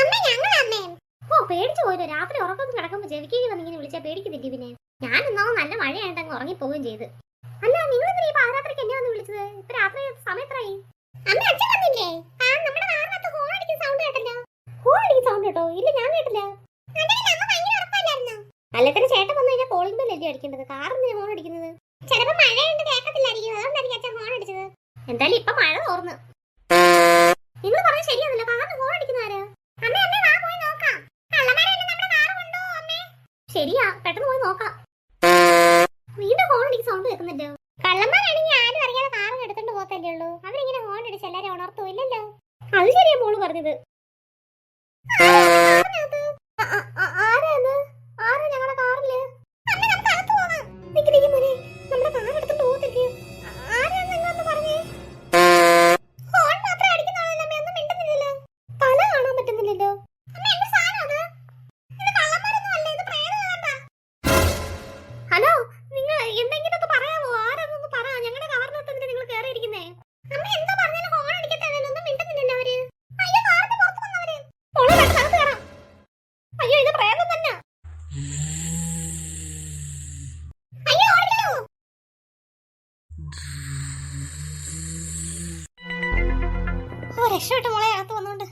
അമ്മ ഞങ്ങൾ അമ്മേ ഓ പേടിച്ചു പോയത് രാത്രി ഉറക്കം കിടക്കുമ്പോൾ ജവിക്കേക്ക് വന്ന് ഇങ്ങനെ വിളിച്ചാൽ പേടിക്കുന്നില്ല പിന്നെ. ഞാൻ ഇന്നോ നല്ല മഴയായിട്ട് അങ്ങ് ഉറങ്ങിപ്പോവുകയും ചെയ്ത്. അല്ല നിങ്ങൾ ഈ പാരാത്രിക്ക് എന്നെ വന്ന് വിളിച്ചത്? ഇപ്പൊ രാത്രി സമയത്രായി അമ്മ അച്ഛൻ വന്നില്ലേ? ആ നമ്മുടെ വാറിനകത്ത് ഹോൺ അടിക്കുന്ന സൗണ്ട് കേട്ടല്ലോ. ഹോൺ അടിക്കുന്ന സൗണ്ട് ഇല്ല ഞാൻ കേട്ടില്ല. അല്ലത്തിന് ചേട്ടൻ വന്നു കഴിഞ്ഞാൽ കോളിംഗ് ബെൽ അല്ലേ അടിക്കേണ്ടത്? കാറിന് ഹോൺ അടിക്കുന്നത്. ചിലപ്പോൾ മഴയുണ്ട് കേൾക്കത്തില്ലായിരിക്കും. അതുകൊണ്ടായിരിക്കും അച്ഛൻ ഹോൺ അടിച്ചത്. എന്തായാലും ഇപ്പൊ മഴ തോർന്നു. നിങ്ങൾ പറഞ്ഞ ശരിയാണല്ലോ കാറിന് ഹോൺ അടിക്കുന്ന ആരാ? അമ്മേ അമ്മേ വാ പോയി നോക്കാം. കള്ളന്മാരെല്ലാം നമ്മുടെ കാറ് കൊണ്ടുപോകും അമ്മേ? ശരിയാ പെട്ടെന്ന് പോയി നോക്കാം. വീണ്ടും ഹോൺ അടിക്കുന്ന സൗണ്ട് കേൾക്കുന്നുണ്ടോ കള്ളന്മാരാണെങ്കിൽ ആരും അറിയാതെ കാറ് എടുത്തോണ്ട് പോകത്തല്ലേ ഉള്ളൂ. അവരിങ്ങനെ ഹോൺ അടിച്ച് എല്ലാരും ഉണർത്തോ ഇല്ലല്ലോ. അത് ശരിയാ മോൾ പറഞ്ഞത്? ആ- പേടിക്കുന്നു മോളെ അകത്ത് വന്നോണ്ട്.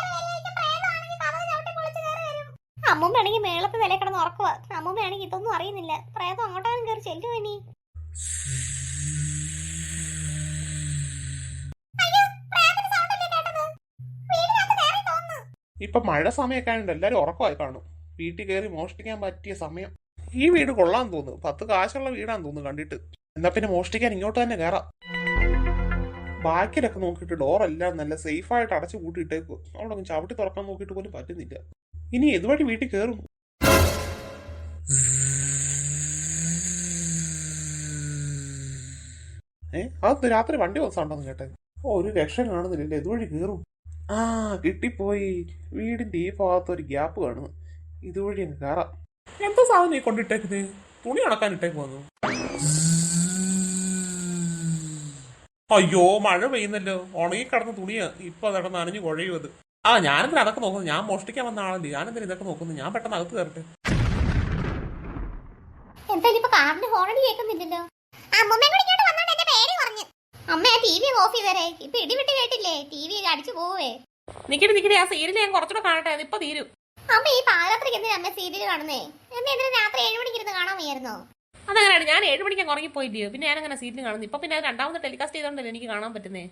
വരുമായിരിക്കും പ്രേതമാണെങ്കിൽ കഥ ചവിട്ടി പൊളിച്ച് കേറി വരും. അമ്മൂമ്മയാണെങ്കിൽ മേളത്ത് വില കിടന്ന് ഉറക്കുക അമ്മൂമ്മയാണെങ്കിൽ ഇതൊന്നും അറിയുന്നില്ല. പ്രേതം അങ്ങോട്ടാലും കയറി ചെല്ലുമോ ഇപ്പൊ മഴ സമയമൊക്കെ ആയതുകൊണ്ട് എല്ലാവരും ഉറക്കമായി കാണും. വീട്ടിൽ കയറി മോഷ്ടിക്കാൻ പറ്റിയ സമയം. ഈ വീട് കൊള്ളാൻ തോന്നുന്നു. പത്ത് കാശുള്ള വീടാന്ന് തോന്നുന്നു കണ്ടിട്ട്. എന്നാ പിന്നെ മോഷ്ടിക്കാൻ ഇങ്ങോട്ട് തന്നെ കയറാം ബാക്കിലൊക്കെ നോക്കിയിട്ട് ഡോറെല്ലാം നല്ല സേഫായിട്ട് അടച്ചു കൂട്ടിയിട്ടേക്കും അവിടെ ചവിട്ടി തുറക്കാൻ നോക്കിയിട്ട് പോലും പറ്റുന്നില്ല. ഇനി ഇതുവഴി വീട്ടിൽ കയറും ഏ? അത് രാത്രി വണ്ടി വന്നുണ്ടോന്ന് കേട്ടെ? ഓ ഒരു രക്ഷ കാണുന്നില്ല ഇതുവഴി കയറും ആ കിട്ടിപ്പോയി. വീടിന്റെ ഈ ഭാഗത്ത് ഒരു ഗ്യാപ്പ് കാണുന്നു. ഇതുവഴി അങ്ങ് കയറാം. എന്താ സാധനം ഈ കൊണ്ടിട്ടേക്കുന്നത് തുണി അണക്കാൻ ഇട്ടേക്ക് വന്നു അയ്യോ മഴ പെയ്യുന്നല്ലോ. ഉണങ്ങി കിടന്ന തുണിയാ. ഇപ്പൊ നടന്ന് നനഞ്ഞു കുഴയും അത് ആ ഞാനെന്തിനാ അതൊക്കെ നോക്കുന്നു ഞാൻ മോഷ്ടിക്കാൻ വന്ന ആളല്ലേ. ഞാനെന്തിനാ ഇതൊക്കെ നോക്കുന്നു ഞാൻ പെട്ടെന്ന് അകത്ത് കയറട്ടെ. എന്തായാലും ഇപ്പൊ കാറിന്റെ ഹോണടി കേൾക്കുന്നില്ലല്ലോ? അമ്മമ്മയും കൂടി ഇങ്ങോട്ട് വന്നോണ്ട് എന്റെ പേര് പറഞ്ഞു അമ്മ ആ ടി വി ഓഫ് ചെയ്തേരെ. ഇപ്പൊ ഇടിവിട്ട് കേട്ടില്ലേ? ടി വി അടിച്ചു പോവേ. നിക്കടി നിക്കടി ആ സീരിയൽ ഞാൻ കുറച്ചുകൂടെ കാണട്ടെ അതിപ്പോ തീരും. അമ്മ ഈ പാരാത്രിക്ക് എന്തിനാ അമ്മ സീരിയൽ കാണുന്നേ? എന്നെ എന്തിനാ രാത്രി ഏഴ് മണിക്ക് ഇരുന്ന് കാണാൻ വയ്യായിരുന്നോ? അതങ്ങനെയാണ് ഞാൻ ഏഴ് മണിക്ക് ഉറങ്ങി ഉറങ്ങിപ്പോയില്ലയോ പിന്നെ ഞാൻ അങ്ങനെ സീരിയൽ കാണുന്നു. ഇപ്പൊ പിന്നെ അത് രണ്ടാമത് ടെലികാസ്റ്റ് ചെയ്തോണ്ടല്ലേ എനിക്ക് കാണാൻ പറ്റുന്നേ?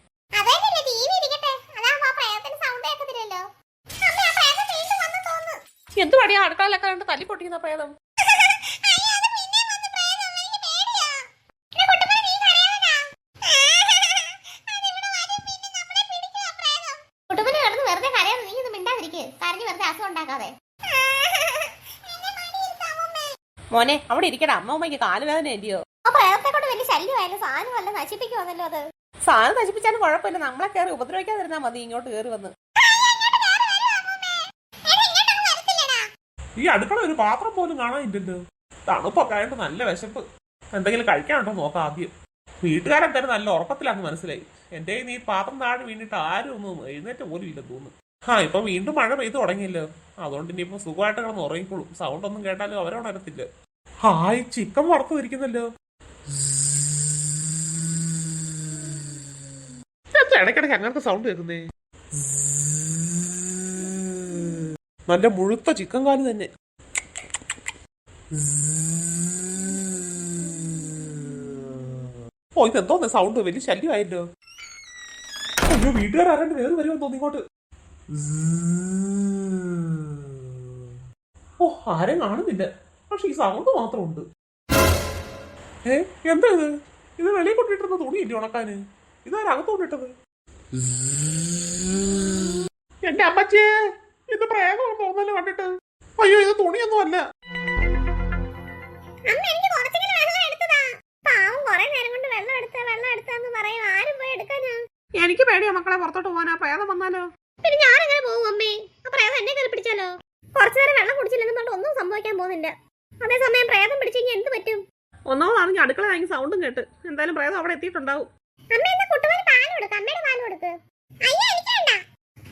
തോന്നുന്നു. അടുക്കളയിലൊക്കെ കണ്ട് തല്ലി പൊട്ടിക്കുന്ന പ്രേതം അയ്യോ, അത് പിന്നെയും വന്ന് പ്രേതം. എനിക്ക് പേടിയാ. എടാ കുട്ടുമ്മ, നീ കരയാതെടാ. അതിവിടെ വരും, പിന്നെ നമ്മളെ പിടിക്കും ആ പ്രേതം. കുട്ടുമ്മനെ കിടന്ന് വെറുതെ കരയാതെ നീ ഒന്നും മിണ്ടാതിരിക്ക് കരഞ്ഞ് വെറുതെ അസുഖം ഉണ്ടാക്കാതെ എന്നെ മടിയിരുത്താമമ്മേ. മോനെ അവിടെ ഇരിക്കടാ. അമ്മ അമ്മയ്ക്ക് കാലുവേദന ആ പ്രേതത്തെ കൊണ്ട് വലിയ ശല്യമായാലും സാധനം വല്ല നശിപ്പിക്കുവാന്നല്ലോ അത്. സാധനം നശിപ്പിച്ചാലും കുഴപ്പമില്ല. നമ്മളെ കയറി ഉപദ്രവിക്കാതിരുന്നാ മതി ഇങ്ങോട്ട് കയറി വന്ന്. ഈ അടുക്കള ഒരു പാത്രം പോലും കാണാനില്ലല്ലോ. തണുപ്പൊക്കെ ആയിട്ട് നല്ല വിശപ്പ്. എന്തെങ്കിലും കഴിക്കാനുണ്ടോ നോക്കാം ആദ്യം. വീട്ടുകാരെന്തായാലും നല്ല ഉറപ്പത്തിലാണെന്ന് മനസ്സിലായി. എന്റെ നീ ഈ പാത്രം താഴെ വീണിട്ട് ആരും ഒന്നും എഴുന്നേറ്റ് പോലും ഇല്ലെന്ന് തോന്നുന്നു. ആ ഇപ്പൊ വീണ്ടും മഴ പെയ്തു തുടങ്ങിയല്ലോ. അതുകൊണ്ട് ഇനിയിപ്പോ സുഖമായിട്ട് കിടന്ന് ഉറങ്ങിക്കോളും. സൗണ്ട് ഒന്നും കേട്ടാലും അവരുണരത്തില്ല ഹായ് ചിക്കൻ വറുത്തു ഇരിക്കുന്നല്ലോ എന്താ ഇടയ്ക്കിടയ്ക്ക് അങ്ങനത്തെ സൗണ്ട് കേൾക്കുന്നേ? നല്ല മുഴുത്ത ചിക്കൻ കാൽ തന്നെ. ഓ ഇതെന്തോന്ന് സൗണ്ട് വലിയ ശല്യമായല്ലോ. അയ്യോ വീട്ടുകാർ ആരാണ്ട് വേറെ വരുമെന്ന് തോന്നി ഇങ്ങോട്ട്. ഓ ആരും കാണുന്നില്ല. പക്ഷെ ഈ സൗണ്ട് മാത്രമുണ്ട്. ഏ എന്താ ഇത്? ഇത് വെളിയിൽ കൊണ്ടിട്ടിരുന്ന തുണിയില്ലേ ഉണക്കാന്? ഇതാരകത്ത് കൊണ്ടിട്ടത്? എന്റെ അമ്മച്ചേ ഇത് പ്രേതം തോന്നൽ കണ്ടിട്ട്? അയ്യോ ഇത് തുണിയൊന്നും അല്ല. എനിക്ക് പേടിയാ മക്കളെ പുറത്തോട്ട് പോവാനാ പ്രേതം വന്നാലോ? പിന്നെ ഞാൻ എങ്ങനെ പോകും അമ്മേ? ആ പ്രേതം എന്നെ കയറി പിടിച്ചാലോ? കുറച്ചു നേരം വെള്ളം കുടിച്ചില്ലെന്ന് പറഞ്ഞിട്ട് ഒന്നും സംഭവിക്കാൻ പോകുന്നില്ല. അതേസമയം പ്രേതം പിടിച്ചു കഴിഞ്ഞാൽ എന്ത് പറ്റും? ഒന്നാമതാണെങ്കിൽ അടുക്കള വാങ്ങി സൗണ്ടും കേട്ട്. എന്തായാലും പ്രേതം അവിടെ എത്തിയിട്ടുണ്ടാവും.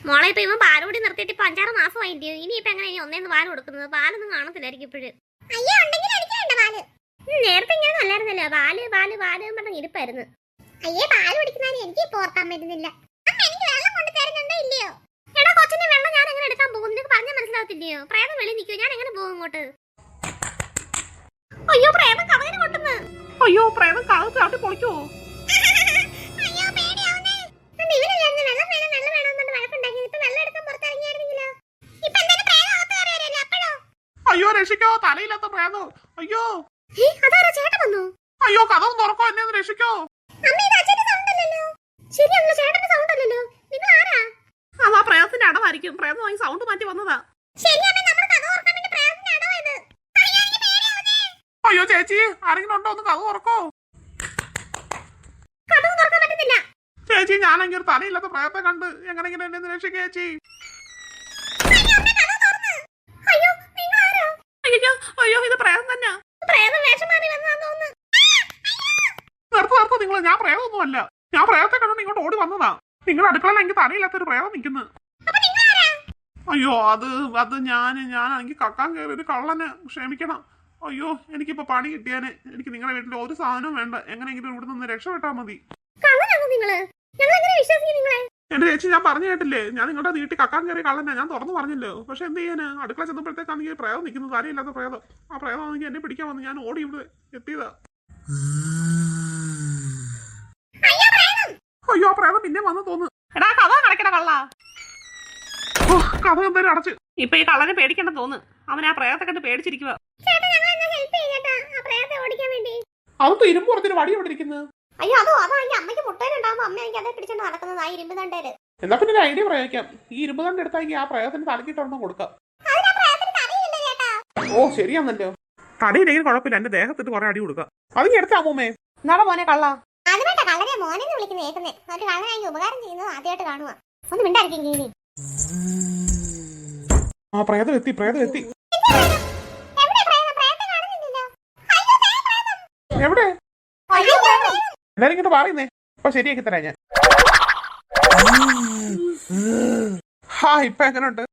മോളെ ഇപ്പൊ ഇവൻ പാൽ കൂടി നിർത്തിയിട്ട് ഇപ്പൊ അഞ്ചാറ് മാസമായില്ലയോ ഇനി ഇപ്പൊ എങ്ങനെ ഇനി ഒന്നേന്ന് പാൽ കൊടുക്കുന്നത്? പാലൊന്നും കാണത്തില്ലായിരിക്കും ഇപ്പോഴും. നേരത്തെ ഇങ്ങനെ നല്ലായിരുന്നല്ലോ. പാൽ പാൽ പാൽ പറഞ്ഞ ഇരിപ്പായിരുന്നു. അയ്യേ പാൽ കുടിക്കുന്നതിന് എനിക്ക് ഇപ്പൊ ഓർക്കാൻ പറ്റുന്നില്ല. കൊണ്ട് തരുന്നുണ്ടോ ഇല്ലയോ? എടാ കൊച്ചിന്റെ വെള്ളം ഞാൻ എങ്ങനെ എടുക്കാൻ പോകും? നിനക്ക് പറഞ്ഞാൽ മനസ്സിലാവത്തില്ലയോ? പ്രേതം വെളി നിൽക്കുമോ ഞാൻ എങ്ങനെ പോകും ഇങ്ങോട്ട്? അയ്യോ പ്രേതം കവങ്ങനെ കൊട്ടുന്നു അയ്യോ പ്രേതം കാലത്ത് ചവിട്ടി പൊളിക്കുവോ? അയ്യോ രക്ഷിക്കോ തലയില്ലാത്ത പ്രേതം. അയ്യോ. അയ്യോ കഥ തുറക്കോ എന്നെ രക്ഷിക്കോ അമ്മ ഇത് അച്ഛന്റെ സൗണ്ട് അല്ലല്ലോ ശരിയാണല്ലോ ചേട്ടന്റെ സൗണ്ട് അല്ലല്ലോ നിങ്ങൾ ആരാ അതാ അടവായിരിക്കും പ്രേതം വാങ്ങി സൗണ്ട് മാറ്റി വന്നതാ. അയ്യോ ചേച്ചി ആരെങ്കിലും ഉണ്ടോ? ഒന്ന് കഥ തുറക്കോ ചേച്ചി ഞാനെങ്കിൽ ഒരു തലയില്ലാത്ത പ്രേതത്തെ കണ്ട് എങ്ങനെങ്കിലും എന്നെ രക്ഷിക്കുക ചേച്ചി? അയ്യോ നിങ്ങൾ ഇത് പ്രേതം തന്നെ. നിർത്ത് നിർത്ത് നിങ്ങൾ ഞാൻ പ്രേതമൊന്നുമല്ല. ഞാൻ പ്രേതത്തെ കണ്ടു ഇങ്ങോട്ട് ഓടി വന്നതാ. നിങ്ങളുടെ അടുക്കളയിൽ എനിക്ക് തലയില്ലാത്തൊരു പ്രേതം നിൽക്കുന്നു. അപ്പൊ നിങ്ങൾ ആരാ അയ്യോ അത് അത് ഞാൻ ഞാനാണെങ്കിൽ കക്കാൻ കയറി ഒരു കള്ളന് ക്ഷമിക്കണം. അയ്യോ എനിക്കിപ്പോ പണി കിട്ടിയാന്. എനിക്ക് നിങ്ങളുടെ വീട്ടിൽ ഒരു സാധനവും വേണ്ട. എങ്ങനെയെങ്കിലും ഇവിടെ നിന്ന് രക്ഷപ്പെട്ടാൽ മതി. എന്റെ ചേച്ചി ഞാൻ പറഞ്ഞു കേട്ടില്ലേ? ഞാൻ നിങ്ങളുടെ വീട്ടിൽ കക്കാൻ കയറി കള്ളനെ. ഞാൻ തുറന്നു പറഞ്ഞല്ലോ. പക്ഷെ എന്ത് ചെയ്യാന്? അടുക്കള ചെന്നപ്പോഴത്തേക്കാണെങ്കിൽ പ്രയോഗം നിൽക്കുന്നത്. കാര്യമില്ലാത്ത പ്രയോഗം ആ പ്രയോഗം ആണെങ്കിൽ എന്നെ പിടിക്കാൻ വന്ന്. ഞാൻ ഓടി ഇവിടെ എത്തിയതാ. അയ്യോ പ്രേതം. പിന്നെ വന്ന് തോന്നുന്നു. എടാ കഥ കളക്കട കള്ള. കഥ എന്തായാലും അടച്ച്. ഇപ്പൊ ഈ കള്ളനെ പേടിക്കണ്ട തോന്നുന്നു അവൻ ആ പ്രേതത്തെ കണ്ട് പേടിച്ചിരിക്കുക ചേട്ടാ ഞങ്ങൾ എന്നാ ഹെൽപ്പ് ചെയ്യട്ടാ. ആ പ്രേതത്തെ ഓടിക്കാൻ വേണ്ടി. അതൊക്കെ ഇരുമ്പ് പുറത്തിന് വടി എവിടെ ഇരിക്കുന്നത് അയ്യോ അതോ അതോ എന്റെ അമ്മയ്ക്ക് മുട്ടേനുണ്ടാവുമ്പോ അമ്മ എനിക്ക് അതേ പിടിച്ചോണ്ട് നടക്കുന്നത് ആ ഇരുമ്പ് തണ്ടേൽ. എന്നാ പിന്നെ ഒരു ഐഡിയ പ്രയോഗിക്കാം. ഈ ഇരുമ്പ് കണ്ട് എടുത്താൽ ആ പ്രയോഗത്തിന് തലക്കിട്ടൊന്നും കൊടുക്കാം. ഓ ശരിയാന്നല്ലോ. തടിയില്ലെങ്കിൽ കുഴപ്പമില്ല. എന്റെ ദേഹത്തിട്ട് കുറെ അടി കൊടുക്കാം. അത് എടുത്താ അമ്മൂമ്മേ? നട മോനെ കള്ള? അത് വേണ്ട കള്ളനെ മോനെന്ന് വിളിക്കുന്ന കേൾക്കുന്നേ ഒരു കള്ളനായി ഉപകാരം ചെയ്യുന്നത് ആദ്യമായിട്ട് കാണുക ഒന്ന് മിണ്ടായിരിക്കും ആ പ്രേതം എത്തി പ്രേതം എത്തി. എവിടെ? എല്ലാരും ഇങ്ങോട്ട് പറയുന്നേ അപ്പൊ ശരിയാക്കി തരാം ഞാൻ. ഹാ ഇപ്പൊ എങ്ങനെയുണ്ട്